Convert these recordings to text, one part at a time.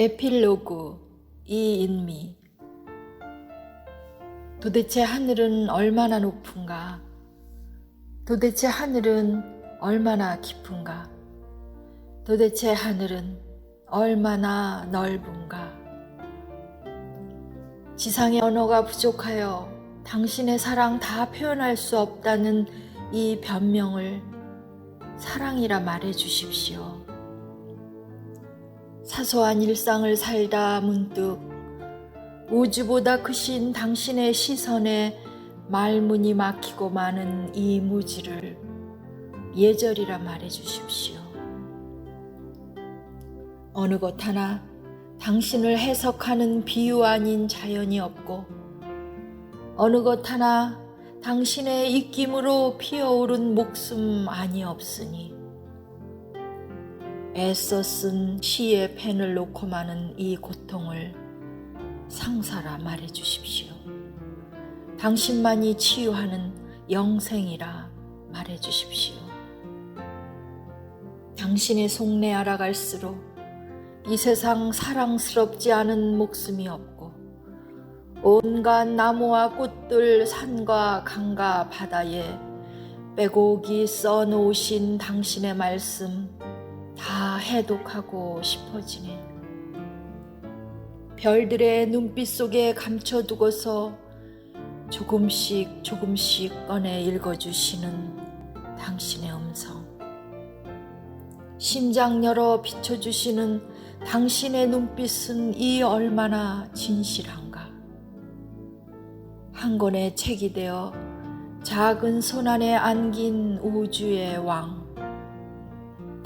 에필로그 이인미 도대체 하늘은 얼마나 높은가? 도대체 하늘은 얼마나 깊은가? 도대체 하늘은 얼마나 넓은가? 지상의 언어가 부족하여 당신의 사랑 다 표현할 수 없다는 이 변명을 사랑이라 말해 주십시오. 사소한 일상을 살다 문득 우주보다 크신 당신의 시선에 말문이 막히고 마는 이 무지를 예절이라 말해 주십시오. 어느 것 하나 당신을 해석하는 비유 아닌 자연이 없고 어느 것 하나 당신의 입김으로 피어오른 목숨 아니 없으니 애써 쓴 시의 펜을 놓고 마는 이 고통을 상사라 말해 주십시오. 당신만이 치유하는 영생이라 말해 주십시오. 당신의 속내 알아갈수록 이 세상 사랑스럽지 않은 목숨이 없고 온갖 나무와 꽃들 산과 강과 바다에 빼곡이 써놓으신 당신의 말씀 다 해독하고 싶어지네. 별들의 눈빛 속에 감춰두고서 조금씩 조금씩 꺼내 읽어주시는 당신의 음성. 심장 열어 비춰주시는 당신의 눈빛은 이 얼마나 진실한가. 한 권의 책이 되어 작은 손 안에 안긴 우주의 왕.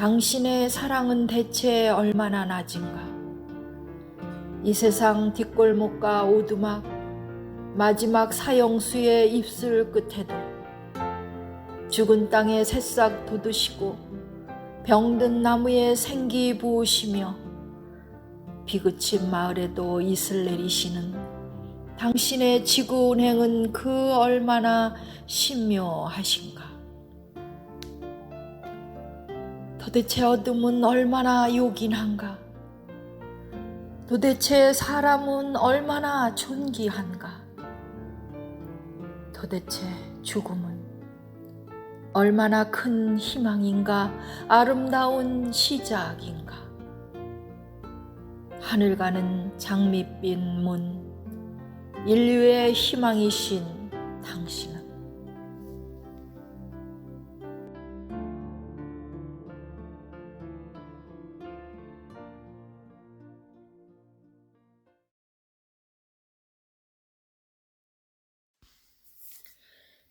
당신의 사랑은 대체 얼마나 낮은가? 이 세상 뒷골목과 오두막, 마지막 사형수의 입술 끝에도 죽은 땅에 새싹 돋으시고 병든 나무에 생기 부으시며 비그친 마을에도 이슬 내리시는 당신의 지구 운행은 그 얼마나 신묘하신가. 도대체 어둠은 얼마나 요긴한가? 도대체 사람은 얼마나 존귀한가? 도대체 죽음은 얼마나 큰 희망인가? 아름다운 시작인가? 하늘 가는 장밋빛 문, 인류의 희망이신 당신은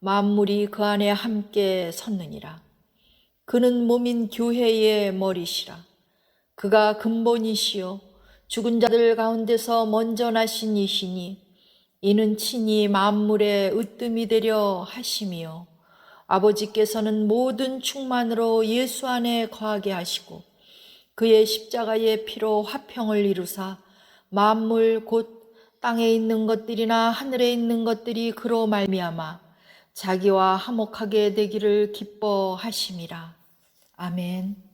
만물이 그 안에 함께 섰느니라. 그는 몸인 교회의 머리시라. 그가 근본이시요 죽은 자들 가운데서 먼저 나신 이시니 이는 친히 만물의 으뜸이 되려 하심이요 아버지께서는 모든 충만으로 예수 안에 거하게 하시고 그의 십자가의 피로 화평을 이루사 만물 곧 땅에 있는 것들이나 하늘에 있는 것들이 그로 말미암아 자기와 화목하게 되기를 기뻐하심이라. 아멘.